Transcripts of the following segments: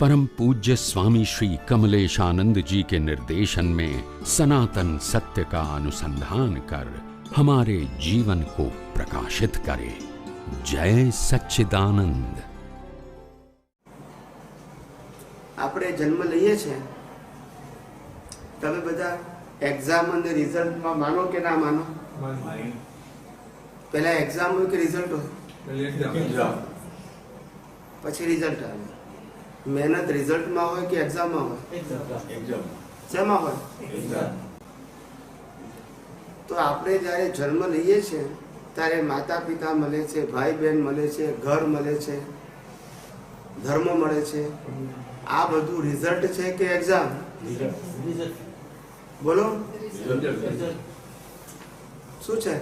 परम पूज्य स्वामी श्री कमलेशानंद जी के निर्देशन में सनातन सत्य का अनुसंधान कर हमारे जीवन को प्रकाशित करे जय सच्चिदानंद આપણે જન્મ લઈએ છીએ તમે બધા એક્ઝામ અને રિઝલ્ટમાં માનો કે ના માનો પહેલા એક્ઝામ હોય કે રિઝલ્ટ હોય પછી રિઝલ્ટ આવે મહેનત રિઝલ્ટમાં હોય કે એક્ઝામમાં હોય? શેમાં હોય? તો આપણે જ્યારે જન્મ લઈએ છીએ ત્યારે માતા પિતા મળે છે ભાઈ બહેન મળે છે ઘર મળે છે ધર્મ મળે છે. આ બધું રિઝલ્ટ છે કે એક્ઝામ બોલો. શું છે?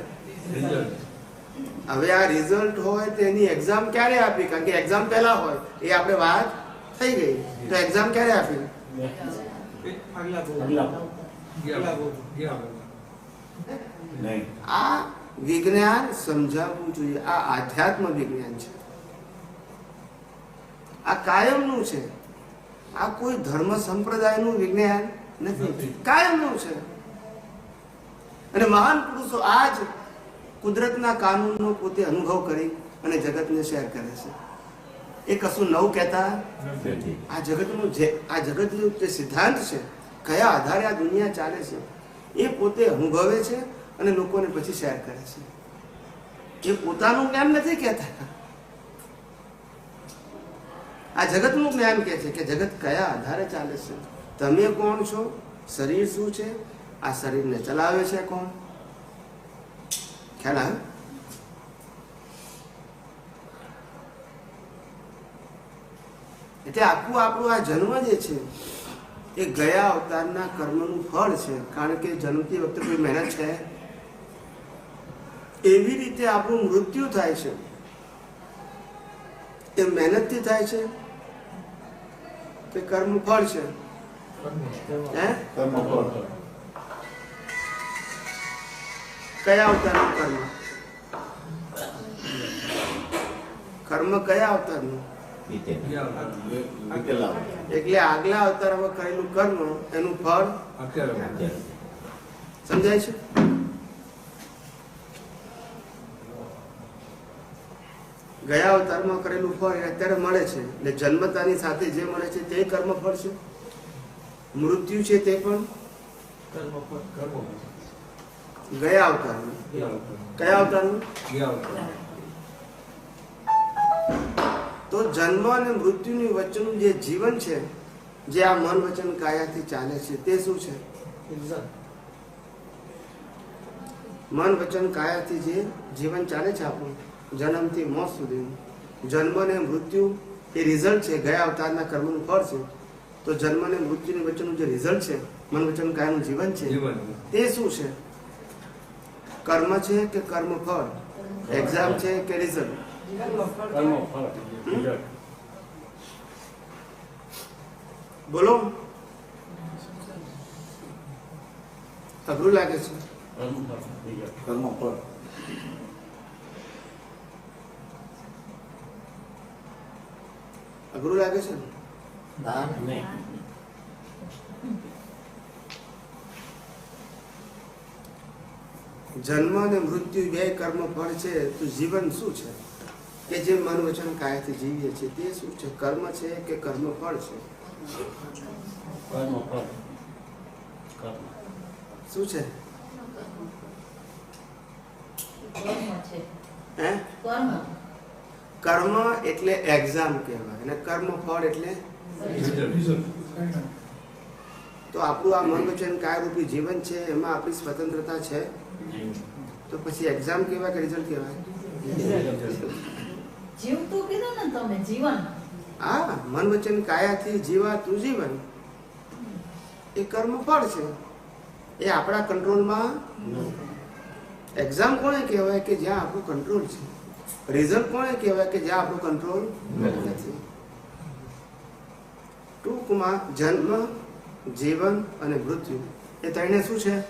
હવે આ રિઝલ્ટ હોય તો એની એક્ઝામ ક્યારે આપી? કારણ કે એક્ઝામ પહેલા હોય. એ આપણે વાત થઈ ગઈ. તો એક્ઝામ ક્યારે આપી? આ વિજ્ઞાન સમજાવવું જોઈએ. આ આધ્યાત્મ વિજ્ઞાન છે. આ કાયમનું છે. આ કોઈ ધર્મ સંપ્રદાયનું વિજ્ઞાન નથી. કાયમનું છે. અને મહાન પુરુષો આ જ કુદરતના કાનૂનનો પોતે અનુભવ કરી અને જગતને શેર કરે છે. એ કશું નવું કહેતા આ જગતનું જે આ જગતનું જે સિદ્ધાંત છે કયા આધારે આ દુનિયા ચાલે છે એ પોતે અનુભવે છે અને લોકોને પછી શેર કરે છે. એ પોતાનું જ્ઞાન નથી કહેતા. આ જગતનું જ્ઞાન કહે છે કે જગત કયા આધારે ચાલે છે? તમે કોણ છો? શરીર શું છે? આ શરીરને ચલાવે છે કોણ? ખ્યાલ આવે એટલે આખું આપણું આ જન્મ જે છે, એ ગયા અવતારના કર્મનું ફળ છે. કારણ કે જન્મતી વખતે કોઈ મહેનત છે? એવી રીતે આપણું મૃત્યુ થાય છે. એ મહેનતથી થાય છે કે કર્મ ફળ છે? કયા અવતારનું કર્મ? કર્મ કયા અવતારનું? એટલે આગલા અવતારમાં કરેલું કર્મ એનું ફળ સમજાય છે? ગયા અવતારમાં કરેલું ફળ એ અત્યારે મળે છે. એટલે જન્મતાની સાથે જે મળે છે તે કર્મ ફળ છે? મૃત્યુ છે તે પણ? ગયા અવતારનું કયા અવતારનું તો જન્મ અને મૃત્યુની વચ્ચેનું જે જીવન છે જે આ મન વચન કાયાથી ચાલે છે તે શું છે? મન વચન કાયાથી જે જીવન ચાલે છે આપણું જન્મથી મોત સુધીનું. જન્મ અને મૃત્યુ એ રિઝલ્ટ છે ગયા અવતારના કર્મનું ફળ છે. તો જન્મ અને મૃત્યુની વચ્ચેનું જે રિઝલ્ટ છે મન વચન કાયાનું જીવન છે તે શું છે? કર્મ છે કે કર્મ ફળ એક્ઝામ છે કે રિઝલ્ટ બોલો. અઘરું લાગે છે. અઘરું લાગે છે ને? જન્મ અને મૃત્યુ બે કર્મ ફળ છે તો જીવન શું છે? કે જે મન વચન કાયથી જીવીએ છીએ તે શું છે? કર્મ છે કે કર્મ ફળ છે? શું છે? કર્મ એટલે એક્ઝામ કહેવાય અને કર્મ ફળ એટલે તો આપણું આ મન વચન કાયરૂપી જીવન છે એમાં આપણી સ્વતંત્રતા છે? તો પછી એક્ઝામ કેવાય કે રિઝલ્ટ કહેવાય? જીવતું કીધું ને તમે જીવન. હા મન વચન કાયાથી જીવાતું જીવન. એ કર્મ ફળ છે. એ આપણા કંટ્રોલમાં એક્ઝામ કોને કહેવાય કે જ્યાં આપણું કંટ્રોલ છે? રિઝલ્ટ કોને કહેવાય કે જ્યાં આપણું કંટ્રોલ નથી? ટૂંકમાં જન્મ જીવન અને મૃત્યુ એ ત્રણે શું છે?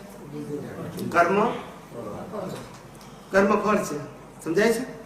કર્મ કર્મ. ફળ છે. સમજાય છે?